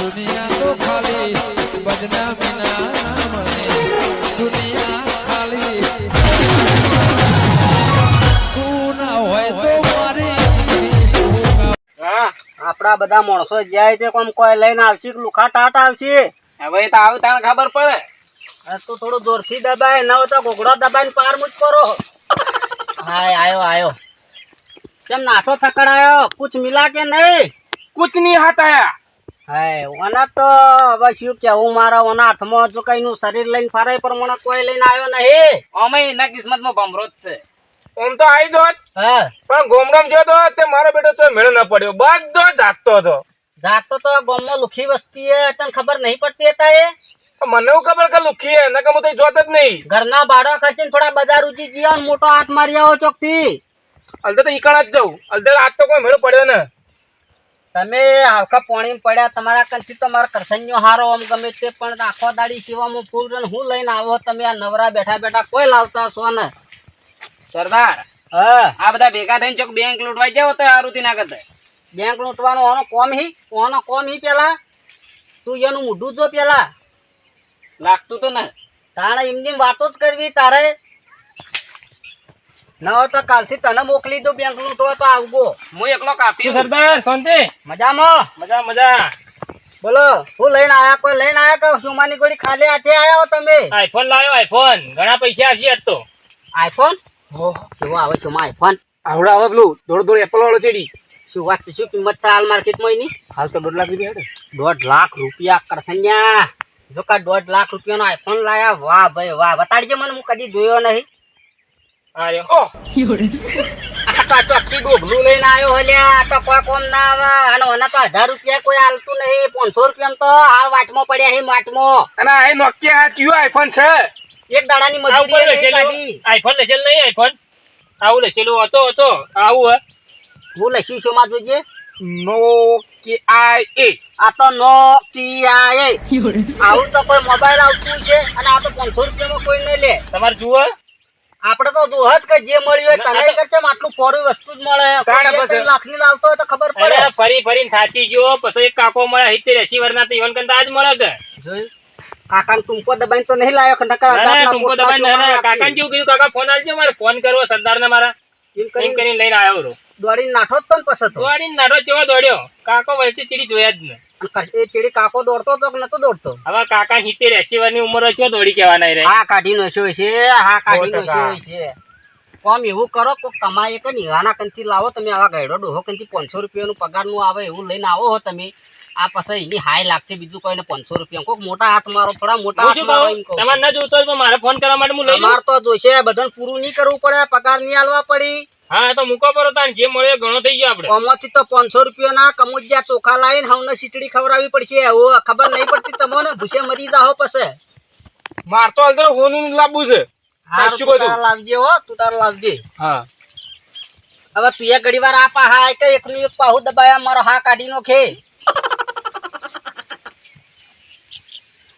દુનિયા તો ખાલી બદનામીના નામની દુનિયા ખાલી તું ના હોય તો મારી જિંદગી શું કામ? આપડા બધા માણસો જાય છે કોમ કોઈ લઈને આવશે કે લુખા ટાટ આવશે? હવે તો આવું તાણ ખબર પડે. તું તો થોડું દૂરથી દબાય ન હોય તો ઘોઘડો દબાઈને પાર મુજ કરો. હાય આયો આયો. કેમ નાસો થકડાયો? કુછ મિલા કે નહીં? કુછ નહીં હાથ આયા હાય ઓના તો હવે શું કેવું મારા ઓના હાથમાં જો કઈ નું શરીર લઈને ફરે પ્રમાણે કોઈ લઈને આવ્યો નહીં. અમે એના કિસ્મતમાં ભમરો જ છે. તો આવી પણ ગોમડમ જો તો તે મારો બેટો તો મેળો ન પડ્યો. બધો જાગતો હતો. જાગતો તો ગામમાં લુખી વસ્તી હે તને ખબર નહીં પડતી હતા એ મને એવું ખબર કે લુખી હે નકર હું તો જોત જ નહીં. ઘરના ભાડા ખર્ચીને થોડા બજાર ઉજી જીઓ મોટો હાથ મારી આવો ચોકથી. અલતે તો ઈકણ જ જવું અલતે આજ તો કોઈ મેળો પડ્યો ને. તમે આખા પોણી પડ્યા તમારા કંથી તો મારા કરસન્યો હારો આમ ગમે તે પણ આખો દાડી સીવામાં ફૂલ રન હું લઈને આવો તમે આ નવરા બેઠા બેઠા કોઈ લાવતા હશો ને? સરદાર હા. આ બધા ભેગા થઈને ચોક બેંક લૂંટવા જાવ તો આરુતિ ના કરતા. બેંક લૂંટવાનો ઓનો કોમ હી? ઓનો કોમ હી પેલા? તું એનું મૂઢું જો પેલા. લાગતું તો ને. તાણે એમની વાતો જ કરવી તારે ન તો કાલથી તને મોકલી દો બેંક તો આવગો હું એકલો કાપી સરદાર શાંતિ. મજામાં? મજા મજા. બોલો હું લઈને આયા કોઈ લઈને આયા કે સુમાની ગોળી ખાલી હાથે આયા તમે? આઈફોન લાવ્યો આઈફોન. ઘણા પૈસા આવશે આજ તો. આઈફોન? કેવો આવે છે આઈફોન? આવડા હવે પેલું દોડ દોડ એપલ વાળો ચેડી. શું વાત છે શું કિંમત છે હાલ માર્કેટમાં એની? હાલ તો દોઢ લાખ રૂપિયા દોઢ લાખ રૂપિયા કરસન્યા જો કા દોઢ લાખ રૂપિયાનો આઈફોન લાયા વાહ ભાઈ વાહ. બતાડજે મને હું કદી જોયો નહીં. હા ઓ આ તો આ ચોખ્ખી લઈને આવ્યો હલ્યા આ તો કોઈ કોમ ના આવે. અને ઓના તો હજાર રૂપિયા કોઈ આલતું નહીં. પાંચસો રૂપિયા તો આ વાટમાં પડ્યા હે માટમાં અને આ નોકિયા ચિયો આઈફોન છે? એક દાડાની મજૂરી. આઈફોન લખેલું નહીં આઈફોન આવું લખેલું હતો હતો. આવું હે. હું લખ્યું છું માં જોજે. નોકિયા એ. આ તો નો કિયા એ આવું તો કોઈ મોબાઈલ આવતું છે. અને આ તો પાંચસો રૂપિયામાં કોઈ નહીં લે. તમારે જુઓ. આપણે તો દુહત કે જે મળ્યું હોય તને તો- આટલું ફોરી વસ્તુ જ મળે. બે પછી- લાવતો હોય તો ખબર પડે. ફરી ફરી થાચી ગયો પછી એક કાકો મળે હિતે એસી વરના તો ઈવન કરતા આજ મળે કે. કાકા કાકાને ટૂંપો દબાઈને તો નહીં લાવ્યો નકર ના, ના, દાંતના દબાઈને ના, ના, કાકાને જેવું કીધું? કાકા ફોન આવજો મારે. ફોન કરવો સરદાર ને મારા. એમ કરીને લઈને આવ્યો દોડીને નાઠો જ તો ને પછી. દોડીને નાઠો ચેવો દોડ્યો? કાકો વચ્ચે ચીડી જોયા જ ને. કશ- એ ચીડી કાકો દોડતો હતો નતો દોડતો? હવે કાકા સિત્તેર એસી વર્ષની ઉંમર હોય ચો દોડી કહેવાના રે. હા કાઢી નોશ્યો છે હા કાઢી નોશ્યો છે. કોમ એવું કરો કોક કમાય કે નિહાના કંથી લાવો તમે આવા ગયડો ડોહો કંથી પાંચસો રૂપિયાનું પગારનું આવે એવું લઈને આવો હો તમે. આ પછી એની હાય લાગશે બીજું કોઈને પાંચસો રૂપિયા. કોક મોટા હાથ મારો થોડા મોટા હાથ મારો તમારે ના જોતો તો મારે ફોન કરવા માટે હું લઈ મારતો તો જોઈશે બધાને પૂરું નહીં કરવું પડે પગાર નહીં આલવા પડી. હા તો મૂકો પડો તાણ જે મળ્યો ઘણો થઈ ગયો આપણે. કોમાંથી તો પાંચસો રૂપિયાના કમોજિયા ચોખા લાવીને હવને ખીચડી ખવડાવવી પડશે. એવું ખબર નહીં પડતી તમને ભૂસે મરી જાઓ પછી. માર તો અંદર હોનું લાવવું છે. હારું બધું? લાવજે હો તું તારે લાવજે. હા. હવે તું ઘડી વાર આપા હા કે એકનું એક પાહુ દબાયા મારો હા કાઢી નોખે.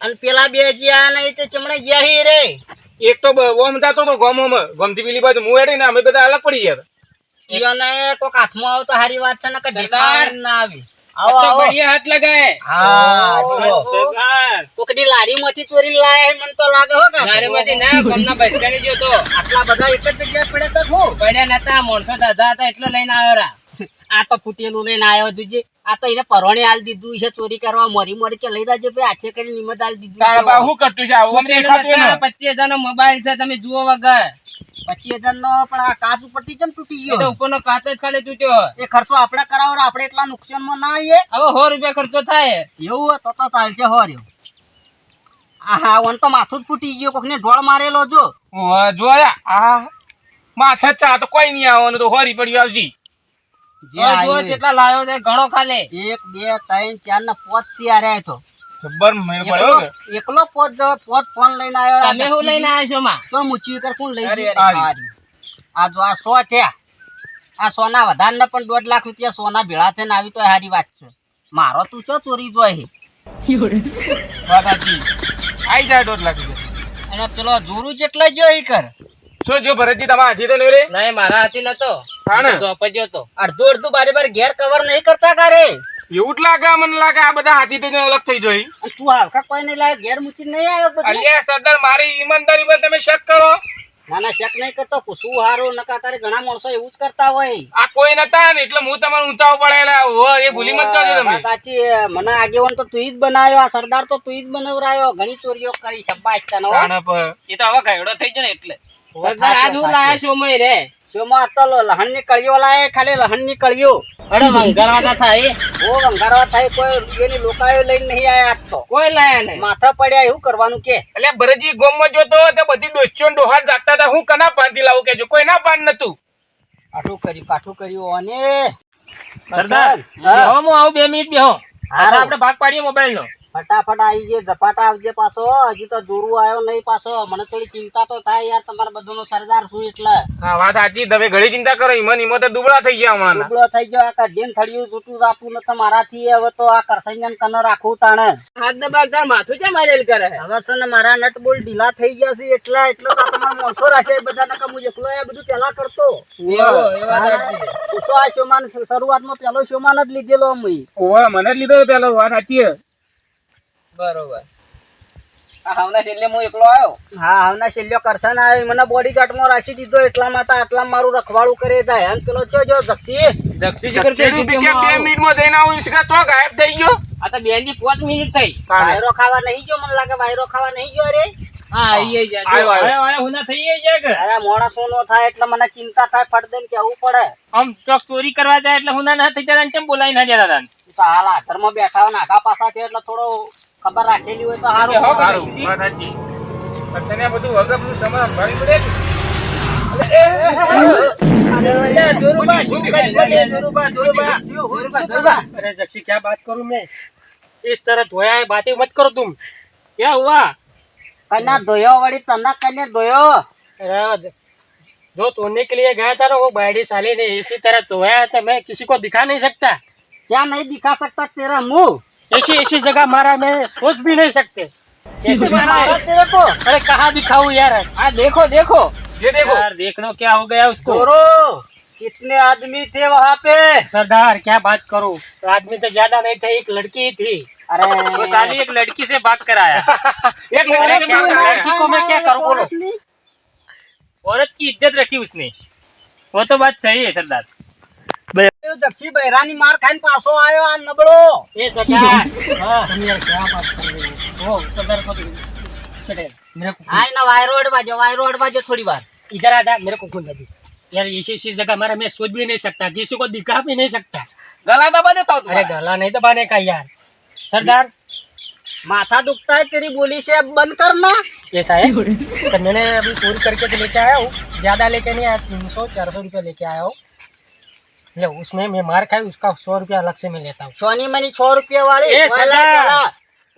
અને પેલા બે જ્યાં નહીં તે ચમણે ગયા હી રે. એક તો ઓમ જાતો તો ગોમોમાં ગમતી પેલી બાજુ હું હેડી ને અમે બધા અલગ પડી ગયા ઈયોને કોક હાથમાં આવે તો હારી વાત છે ને કે. ના આવી. આવો આવો. હાથ લગાય હા. સરદાર. કોકની લારીમાંથી ચોરી લાય મને તો લાગે હો કે નારેમાંથી ના ગમના બસકાને ગયો તો આટલા બધા એક જ જગ્યાએ પડે તો હું પડ્યા નતા માણસો દાદા હતા એટલે લઈને આવ્યો રા. આ તો ફૂટેલું લઈને આવ્યો જોજે આ તો એને પરવાણે આલ દીધું છે ચોરી કરવા મરી મરી કે લઈ જાજે ભાઈ હાથે કરી નિમત આલ દીધું. હું કરતું છે? આવું પચીસ હજાર નો મોબાઈલ છે તમે જુઓ વગર. પચીસ હજાર નો પણ આ કાચ ઉપરથી કેમ તૂટી ગયો? તો ગયો ઉપરનો કાચ જ ખાલી તૂટ્યો એ ખર્ચો આપણે કરાવો ને આપણે એટલા નુકસાનમાં ના આવીએ. હવે સો રૂપિયા ખર્ચો થાય. એવું હોય તો તો ચાલશે હો રહ્યો. આ હા ઓન તો માથું જ ફૂટી ગયો કોકને ઢોળ મારેલો જો. જોયા આ માથા ચા તો કોઈ નહીં આવવાનું તો હોરી પડ્યું આવજી. કેટલા લાવ્યો છે ઘણો ખાલી. એક બે ત્રણ ચાર ને પોચ સિયારે આવ્યો તો. જબ્બર મેળ એકલો એકલો પોચ જવો ફોન લઈને આવ્યો તમે શું લઈને આવ્યા છો માં? તો મૂચી કર કોણ લઈ અરે, ગયું? અરે. હારી. આ જો આ સો છે. આ સોના વધારે ને પણ દોઢ લાખ રૂપિયા સોના ભેળા થઈને આવી તો હારી વાત છે. મારો તું ચો ચોરી જોઈ આઈ જાય દોઢ લાખ રૂપિયા. અને પેલો જોરું જેટલા જો ઈ કર. શું જો ભરતજી તમે હાથી તો નહીં રે? નહીં મારા હાથી નતો. જ અડધું અડધું બારે બાર ઘેર કવર નહીં કરતા કારે. એવું જ લાગે મને લાગે આ બધા હાથી થઈને અલગ થઈ જોઈ તું હાલકા કોઈ નહીં લાવે ઘેર મૂકીને નહીં આવ્યો અલ્યા સરદાર મારી ઈમાનદારી પર તમે શક કરો. ના ના શક નહીં કરતો પૂછવું હારું? નકા તારે ઘણા માણસો એવું જ કરતા હોય. આ કોઈ નતા ને એટલે હું તમારે ઊંચાઓ પડેલા હો એ ભૂલી મત જજો તમે. સાચી મને આગેવાન તો તું જ બનાવ્યો આ સરદાર તો તું જ બનાવરાયો ઘણી ચોરીઓ કરી શબ્બાશ તને. એ તો હવે ગાયડો થઈ જાય ને એટલે. સરદાર આજ હું લાયા છો. મય રે. શોમાં તો લહણની કળીઓ લાય ખાલી લહણની કળીઓ અરે મંગળવાના થાય. ઓ વંગારવા થાય કોઈ રૂપિયાની લોકાયો લઈને નહીં આયા આજ તો. કોઈ લાયા નહીં. માથા પડ્યા એવું કરવાનું કે? એટલે ભરતજી ગોમમાં જોતો તો બધી ડોચ્યો ડોહા ડોહાર જાગતા હતા. હું કના પાનથી લાવું કેજો કોઈ ના પાન નતું. કાઠું કર્યું કાઠું કર્યું અને સરદાર હા. હું આવું બે મિનિટ બેહો. આપણે ભાગ પાડીએ મોબાઈલ નો ફટાફટ આવી જે ઝપાટા આવજે પાછો. હજી તો જોરું આવ્યો નહીં પાછો. મને થોડી ચિંતા તો થાય યાર તમારા બધાનો સરદાર છું એટલે. હા વાત સાચી. તમે ઘણી ચિંતા કરો ઈમન ઈમો તો દુબળા થઈ ગયા હમણાં દુબળો થઈ ગયો આ કઢીન થડિયું છૂટું રાખવું નથી મારાથી હવે તો આ કરસૈયન કનો રાખવું તાણે. હાથ દબાગ તાર માથું છે મારેલ કરે? હવે છે ને મારા નટ બોલ ઢીલા થઈ ગયા છે એટલા એટલે તો તમારો મોસો રાખે બધા નકા હું એકલો આ બધું પેલા કરતો. પૂછો આ શોમાન શરૂઆતમાં પેલો શોમાન જ લીધેલો અમે. ઓવા મને જ લીધો પેલો વાત સાચી. બરોબર. આ છેલ્લે હું એકલો આવ્યો હા હમણાં છેલ્લો કરશન આવ્યો. મને બોડીગાર્ડમાં રાખી દીધો એટલા માટે આટલા મારું રખવાડું કરે જાય અને પેલો જો જો જક્ષી જક્ષી કરશે કે બે મિનિટમાં જઈને આવું. ઈસકા ચો ગાયબ થઈ ગયો? આ તો બેનની પાંચ મિનિટ થઈ. વાયરો ખાવા નહીં ગયો મને લાગે વાયરો ખાવા નહીં ગયો રે. હા આઈ જાય આવ્યો, આવ્યો. આયો. હુના થઈ જાય કે? અરે મોણસો નો થાય એટલે મને ચિંતા થાય ફટ દઈને કેવું પડે? આમ ચોક ચોરી કરવા જાય એટલે હુના ના થઈ જાય કેમ બોલાવી ના જતા તો હાલ બેઠા નાખા પાસા પાછા છે એટલે થોડો ખબર રાખેલી હોય તો હો, સારું સારું. વાત સાચી પણ તને આ બધું વગરનું સમાન સંભાળી પડે ને. अरे जक्षी क्या बात करूं मैं इस तरह धोया है बातें मत करो तुम क्या हुआ કન્યા ધોયો વળી તને કન્યા ધોયો अरे जो धोने के लिए गया था ना वो बायडी साले ने इसी तरह धोया था मैं किसी को दिखा नहीं सकता क्या नहीं दिखा सकता तेरा मुंह ऐसी ऐसी जगह मारा मैं सोच भी नहीं सकते। कैसे मारा है तेरे को। अरे कहाँ दिखाऊ यार? आ, देखो देखो। ये देखो। यार देख लो क्या हो गया उसको। कितने आदमी थे वहाँ पे? सरदार क्या बात करो? आदमी तो ज़्यादा नहीं थे एक लड़की ही थी। अरे। वो साली एक लड़की से बात कराया। एक लड़की को मैं क्या करूँ? बोलो। औरत की इज़्ज़त रखी उसने। वो तो बात सही है सरदार। દક્ષી બૈરાની માર ખાઈને પાછો આવ્યો આ નબળો ये सरदार तुम यार क्या बात कर रहे हो वो सरदार को चढ़े मेरे को હા એના વાયરો અડવાજો વાયરો અડવાજો થોડી વાર इधर आ जा मेरे को खून लगी यार ऐसी ऐसी जगह मारा मैं सोच भी नहीं सकता किसी को दिखा भी नहीं सकता गला दबा देता हूँ अरे गला नहीं दबाने का यार सरदार माथा दुखता है तेरी बोली से अब बंद करना ऐसा है तो मैंने अभी चोरी करके तो लेके आया हूँ ज्यादा लेके नहीं आया तीन सौ चार सौ रुपया लेके आया हूँ ले उसमें मैं मार खाई उसका सौ रुपया अलग से मैं लेता हूँ सोनी मनी सौ रुपया वाली ए सला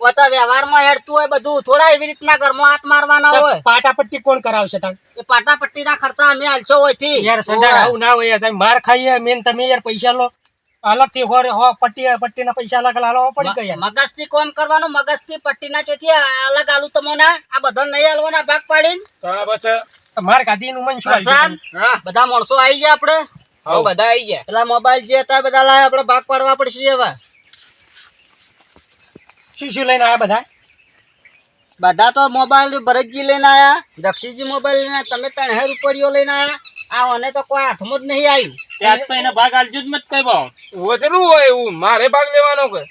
પોતા વ્યવહારમાં હેડતું હોય બધું. થોડા એવી રીતના ઘરમાં હાથ મારવાના હોય. પાટાપટ્ટી કોણ કરાવશે તને એ પાટાપટ્ટીના ખર્ચા અમે આલશો હોયથી યાર સંડા આવું ના હોય તમે માર ખાઈએ મેન તમે યાર પૈસા લો. અલગથી હોર હો પટ્ટી પટ્ટીના પૈસા અલગ લાલો પડી ગયા. મગજથી કોમ કરવાનું મગજથી પટ્ટી ના ચોથી અલગ આલુ તમોના આ બધા નહીં આલવાના ભાગ પાડી બસ મારનું મન શું બધા માણસો આવી ગયા આપડે હો બધા આવી ગયા. પેલા મોબાઈલ જે હતા બધા લાય આપણે ભાગ પાડવા પડશે હવે. શું શું લઈને આયા બધા? બધા તો મોબાઈલ ભરતજી લઈને આયા દક્ષિણજી મોબાઈલ લઈને તમે ત્રણ રૂપિયો લઈને આયા. આ મને તો કોઈ હાથમાં જ નહીં આવ્યું. ત્યાં તો એના ભાગ આલજો જ મત કઈ ભાવ વચલું હોય એવું. મારે ભાગ લેવાનો કે?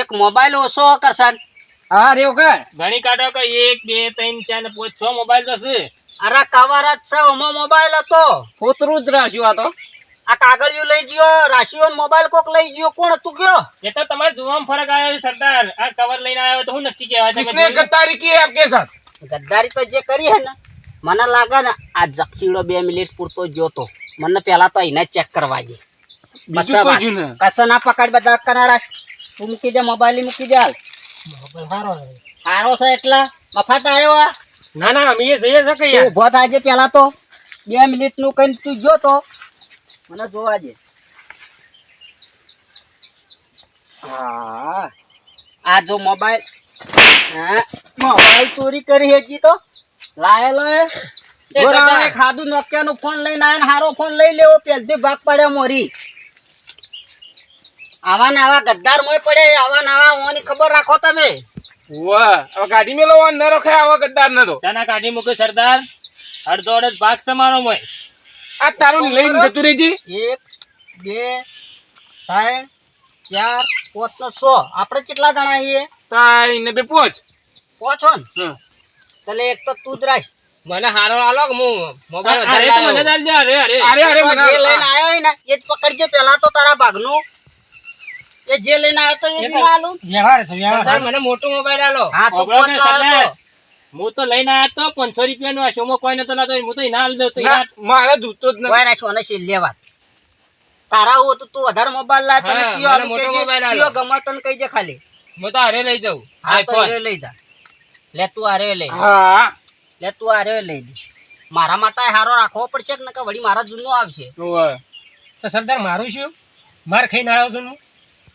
એક મોબાઈલ ઓછો કરશન હા રેવ કે? ઘણી કાઢો કે એક બે ત્રણ ચાર ને પાંચ છ મોબાઈલ તો છે. અરે કવર જ છે ઓમાં મોબાઈલ હતો. પોતરું જ રાખ્યું આ તો. આ કાગળિયું લઈ ગયો રાશિયો મોબાઈલ કોક લઈ ગયો કોણ હતું ગયો? એ તો તમારે જોવામાં ફરક આવ્યો છે સરદાર. આ કવર લઈને આવ્યો તો હું નક્કી કહેવાય કિસને ગદ્દારી કી આપકે સર ગદ્દારી તો જે કરી હે ને મને લાગે ને આ જક્ષીડો બે મિનિટ પૂરતો જોતો. મને પેલા તો એને ચેક કરવા જે કસો ના પકડ બધા કનારા. તું મૂકી દે મોબાઈલ મૂકી દે હાલ. મોબાઈલ સારો સારો છે એટલે મફત આવ્યો આ. ના ના અમે એ જઈએ છે કઈ ઊભો થાજે પેલા તો. બે મિનિટનું કઈ તું જો તો. મને જોવા દે. હા. આ જો મોબાઈલ. હા મોબાઈલ ચોરી કરી હેજી તો. લાય લાય. ખાધું નોકિયા નો ફોન લઈને આયા ને હારો ફોન લઈ લેવો. પેલથી ભાગ પાડ્યો મોરી. આવા ને ગદ્દાર મોય પડે આવા નવા ઓની ખબર રાખો તમે. વાહ. હવે ગાડી મેલો વાન ન રખાય આવા ગદ્દાર ન તો. ચાના કાઢી મૂકે સરદાર. અડધો અડધ ભાગ સમારો મોય. આ તારું લઈને જતું રહેજી. એક બે ત્રણ ચાર પાંચ ને સો. આપણે કેટલા જણા છીએ? ત્રણ ને બે પોચ. પોચો ને? તલે એક તો તું જ રાખ. મને હારો આલો કે હું મોબાઈલ અરે મને ચાલ દે અરે અરે અરે અરે મને લઈને આવ્યો ને એ જ પકડજે. પેલા તો તારા ભાગનું. એ જે લઈને આવ્યો તો એ જ ના આલું. વ્યવહાર છે વ્યવહાર. મને મોટો મોબાઈલ આલો. હા તો કોણ લાવ્યો હું તો લઈને આવ્યો તો પાંચસો રૂપિયા નો શોમાં કોઈ નતો લાતો હું તો ના, યાર મારે જૂતો જ નથી. કોઈ રાખો ને છેલ્લે લેવા. તારા હો તો તું વધારે મોબાઈલ લાવ તને ચિયો આલું મોટો મોબાઈલ ચિયો આલો. ગમે તને કહી દે ખાલી. હું તો હારે લઈ જાઉં. હા તો iPhone. લઈ જા. લે તું આરે લઈ. લે. હા. લે તું હારે લઈ લે મારા માટે હારો રાખવો પડશે કે નકર વળી મારા જૂનો આવશે. તો સરદાર મારું શું? માર ખાઈને આવ્યો છું હું?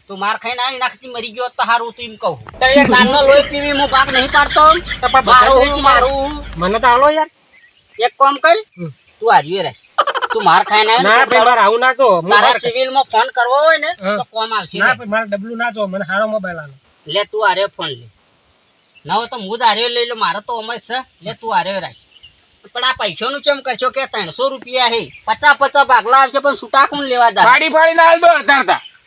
તું માર ખાઈને આવી નાખતી મરી ગયો તો હારું તું એમ કહું. તો યાર કાનનો લોહી પીવી હું પાક નહીં પાડતો. મારું મારું. મને તો હાલો યાર. એક કામ કર તું હાર્યું રહે તું માર ખાઈને આવે ના ભાઈ માર આવું ના જો. હું સિવિલમાં ફોન કરવો હોય ને તો ફોન આવશે ના ભાઈ મારે ડબલું ના જો. મને હારો મોબાઈલ આલો. લે તું આરે ફોન લે. ના હોય તો હું જ લઈ લો મારે તો અમે છે. લે તું આરે રાખ પણ આ પૈસા નું કેમ કરશો કે ત્રણસો રૂપિયા હે. પચાસ પચાસ ભાગલા આવશે પણ છૂટા કોણ લેવા દા ફાડી ફાડીને હાલ દો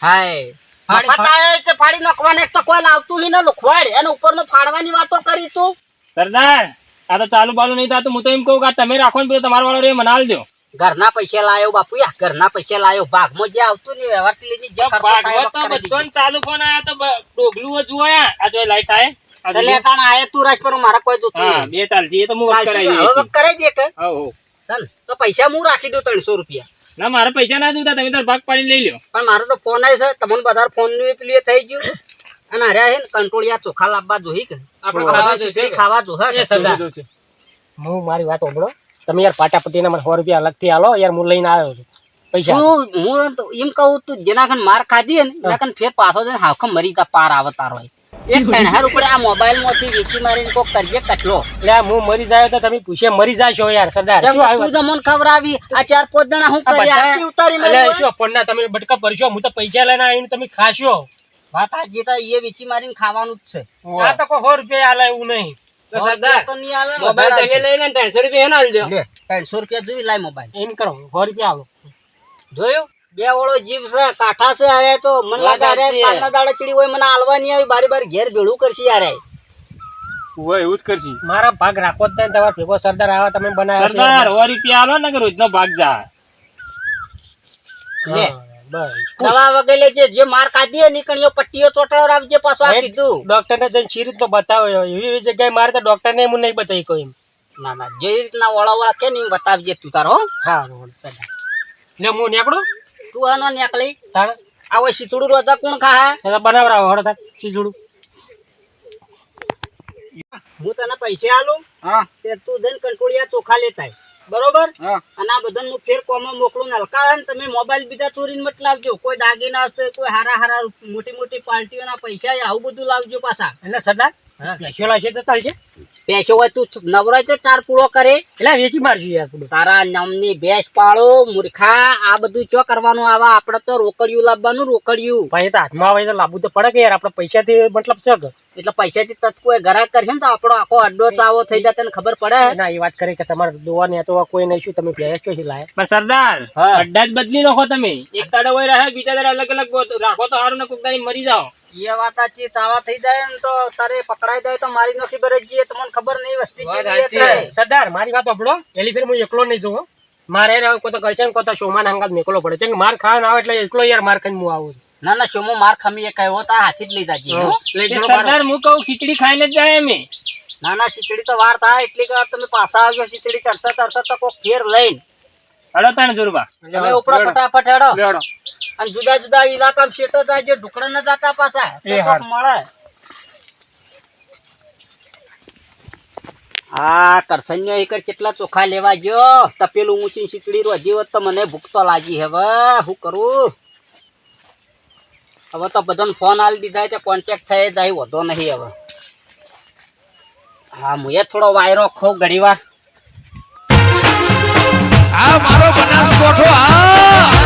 હાય. ફાડી- મફત ફાડી. નાખવાને તો કોઈ લાવતું નહીં ને લખવાડ એને ઉપરનો ફાડવાની વાતો કરી તું. સરદાર આ તો ચાલુ બાલુ નહીં થતું હું તો એમ કહું કે તમે રાખો ને પેલો તમારો વાળો રે મને આલજો. ઘરના પૈસા લાયો બાપુ યા ઘરના પૈસા લાયો. ભાગમાં જે આવતું ને વ્યવહારથી લઈને જે થાય ભાગવત તો બધો ચાલુ ફોન આયા તો ડોગલું જોયા આ જો લાઈટ આય. એટલે તાણ આયે તું રાજ પર મારા કોઈ જોતું હા નહીં. બે ચાલશે એ તો હું વાત કરાવી હવે. કરાઈ દે કે. હઉ. ચાલ તો પૈસા હું રાખી દઉં ત્રણસો રૂપિયા. ના મારા પૈસા ના જોતા તમે તાર ભાગ પાડી લઈ લ્યો. પણ મારો તો ફોન આવ્યો છે તમને બધા ફોનનું પેલી થઈ ગયું. અને અરે હે કંટોળિયા ચોખા લાવવા જોઈ કે. આપણે ખાવા સર ખાવા જોહે સરદાર. હું મારી વાત સાંભળો. તમે યાર પાટાપટી ના મને સો રૂપિયા અલગથી આલો યાર હું લઈને આવ્યો છું. પૈસા. તું હું એમ કહું તું જેના માર ખાધી હે ને એના ફેર પાછો જઈને હાવખા મરી જા પાર આવે તારો એ. એક પેણહાર ઉપર આ મોબાઈલમાંથી વેચી મારીને કોક કરજે કટલો. એટલે હું મરી જાય તો તમે પૂછે મરી જાશો યાર સરદાર. જેમ શું આવી ખબર આવી આ ચાર પાંચ જણા હું કરી બધા- ઉતારી અલ્યા, શું પન્ના તમે બટકા ભરશો? હું તો પૈસા લઈને આવીને તમે ખાશો. વાત હાચી તો એ વેચી મારીને ખાવાનું જ છે. આ તો કોઈ સો રૂપિયા આલે એવું નહીં. આવે ત્રણસો રૂપિયા જોઈ લાય મોબાઈલ. એમ કરો સો રૂપિયા આલો. જોયું? બે ઓળો જીભ છે કાઠા છે અરે તો મને લાગે અરે. કાલના દાડે ચડી હોય મને હાલવાની આવી બારી બારી ઘેર ભેળું કરશે યાર એ. એવું જ કરશી મારા ભાગ રાખો જ નહીં તમારે ભેગો સરદાર આવા તમે બનાવ્યો સરદાર સો રૂપિયા આલો ને કે રોજનો ભાગ જા. લે. દવા વગેરે જે જે માર કાઢીએ નીકળ્યો પટ્ટીઓ ચોટાડો રાખજે પાછો આ કીધું. ડોક્ટરને જઈને શી રીતનો બતાવો એવી? એવી જગ્યાએ મારે તો ડોક્ટરને હું નહીં બતાવી કોઈ ના ના જે રીતના ઓળા ઓળા કે નહીં બતાવજે તું તારો હો. હા લે હું નીકળું? તું આનો તાણ? આવો શીતળું રોતા કોણ ખા તો બનાવરાવો હળો તાર શીજુડું હું તને પૈસા આલું? હા. તે તું દઈને કંટોળિયા ચોખા લેતા બરોબર? અને આ બધાને હું ફેર કોમો મોકલું નલકા ને તમે મોબાઈલ બીજા ચોરીને મત લાવજો. કોઈ દાગીના હશે કોઈ હારા હારા મોટી મોટી પાર્ટીઓના પૈસા આવું બધું લાવજો પાછા. એટલે સરદાર. બેસ્યો લાવશે તો ચાલશે. પૈસો હોય તું નવરો તો તાર પૂરો કરે. એટલે વેચી મારશું યાર તારા નામની ભેંસ પાળો મૂર્ખા આ બધું ચો કરવાનું આવે? આપણે તો રોકડિયું લાવવાનું રોકડિયું. ભાઈ તો હાથમાં આવે તો લાવવું તો પડે કે યાર? આપણે પૈસાથી મતલબ છે કે? એટલે પૈસાથી તત્કો ગ્રાહક કરશે ને તો આપણો આખો અડ્ડો ચાવો થઈ જાય તને ખબર પડે? ના એ વાત કરી કે તમારે દોવાની તો કોઈ નહીં શું તમે ભેંસ છો લાય? પણ સરદાર. અડ્ડા જ બદલી નાખો તમે. એક તાડો હોય રહે બીજા તારે અલગ અલગ રાખો તો સારું ને કોક મરી જાઓ. એ વાત સાચી તાવા થઈ જાય ને તો તારે પકડાઈ જાય તો મારી નોખી બરજીએ તમને ખબર નહીં વસ્તી કેવી સરદાર મારી વાત સાંભળો. એલી ફેર હું એકલો નહીં જોઉં મારે કોઈ તો કરશે ને કોઈ તો શોમાન હંગાત નીકળો પડે. છે કે માર ખાવાનું આવે એટલે એકલો યાર માર ખાઈને હું આવું. ના ના શોમો માર ખમી એ કહેવો તાર હાથી જ લઈ જાજે સરદાર હું કહું ખીચડી ખાઈને જ જાય અમે ના ના ખીચડી તો વાર થાય એટલી કે તમે પાછા આવજો ખીચડી ચડતા ચડતા તો કોક ફેર લઈને હડો તાણ જોરબા. તમે ઉપરા ફટાફટ હેડો. લેડો અને જુદા જુદા ઇલાકા શેટો જાય ઢુકડા ન જાતા પાછા એ કોક મળે. આ કરસન્યો એક કેટલા ચોખા લેવા ગયો? તપેલું ઊંચી સીચડી રોજી હોત તો મને ભૂખ તો લાગી હવે શું કરું? હવે તો બધાને ફોન આલી દીધા છે કોન્ટેક્ટ થઈ જાય વધો નહીં હવે. હા હું થોડો વાયરો ખો ઘડી વાર આ મારો બનાસકોઠો આ